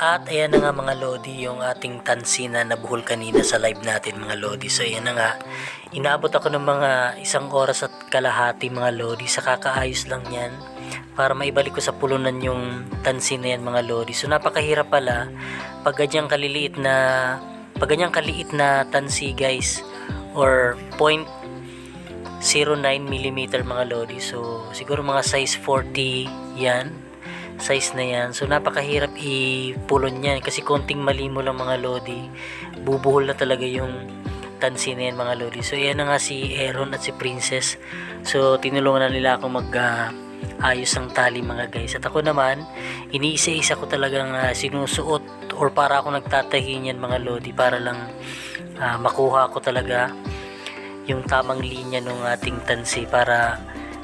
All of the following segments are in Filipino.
At ayan na nga mga Lodi, yung ating tansi na nabuhol kanina sa live natin mga Lodi. So ayan na nga, inaabot ako ng mga isang oras at kalahati mga Lodi sa kakaayos lang yan para maibalik ko sa pulunan yung tansi na yan mga Lodi. So napakahirap pala pag ganyang kaliliit na pag ganyang kaliit na tansi guys or point 09 mm mga lodi. So, siguro mga size 40 yan. Size na yan. So, napakahirap ipulon yan kasi konting mali mo lang mga lodi. Bubuhol na talaga yung tansi na yan mga lodi. So, yan na nga si Aaron at si Princess. So, tinulungan na nila ako mag ah, ayos ng tali mga guys. At ako naman, iniisa-isa ko talagang ah, sinusuot or para ako nagtatahi niyan mga lodi para lang ah, makuha ko talaga yung tamang linya ng ating tansi para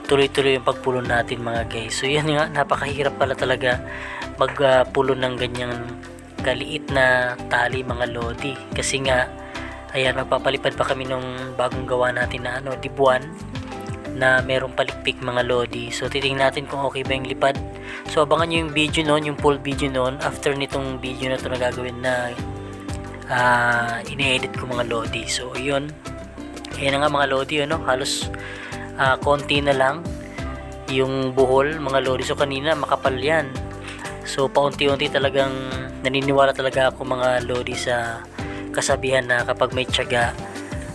tuloy-tuloy yung pagpulon natin mga guys. So yan nga, napakahirap pala talaga magpulon ng ganyang kaliit na tali mga lodi. Kasi nga, ayan, magpapalipad pa kami nung bagong gawa natin na ano, dibuan na merong palikpik mga lodi. So titingnan natin kung okay ba yung lipad. So abangan nyo yung video noon, yung full video noon after nitong video na to na gagawin na ah ine-edit ko mga lodi. So yun, Ayan nga mga lodi, ano, halos ah, konti na lang yung buhol mga lodi. So kanina makapal yan. So paunti-unti talagang naniniwala talaga ako mga lodi sa kasabihan na kapag may tiyaga,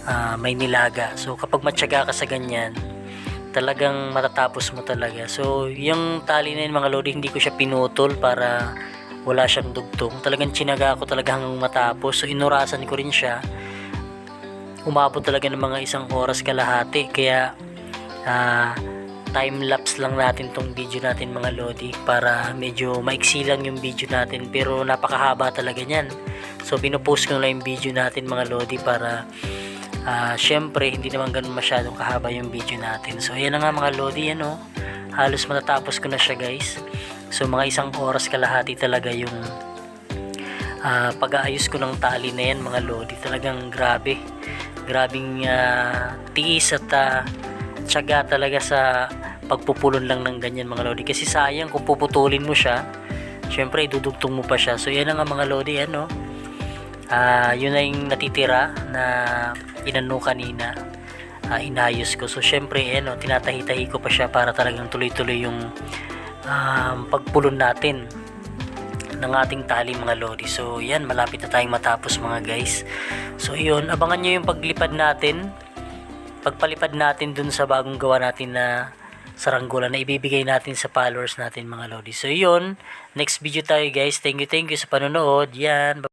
ah, may nilaga. So kapag matyaga ka sa ganyan, talagang matatapos mo talaga. So yung tali na yun mga lodi, hindi ko siya pinutol para wala siyang dugtong. Talagang chinaga ako talaga hanggang matapos. So inurasan ko rin siya umabot talaga ng mga isang oras kalahati kaya ah, time lapse lang natin tong video natin mga lodi para medyo maiksi lang yung video natin pero napakahaba talaga niyan. So pinupost ko lang yung video natin mga lodi para ah, syempre hindi naman ganun masyadong kahaba yung video natin. So ayan na nga mga lodi ano halos matatapos ko na siya guys. So mga isang oras kalahati talaga yung ah, pag-aayos ko ng tali na yan mga lodi. Talagang grabe. Grabing ah, tiis at ah, tiyaga talaga sa pagpupulon lang ng ganyan mga lodi kasi sayang kung puputulin mo siya syempre idudugtong mo pa siya so yan na nga mga lodi ano ah yun na yung natitira na inano kanina ah, inayos ko so syempre ano tinatahi-tahi ko pa siya para talagang tuloy-tuloy yung ah, pagpulon natin ng ating tali mga lodi. So yan, malapit na tayong matapos mga guys. So yun, abangan nyo yung paglipad natin. Pagpalipad natin dun sa bagong gawa natin na saranggola na ibibigay natin sa followers natin mga lodi. So yun, next video tayo guys. Thank you, thank you sa panonood. Yan.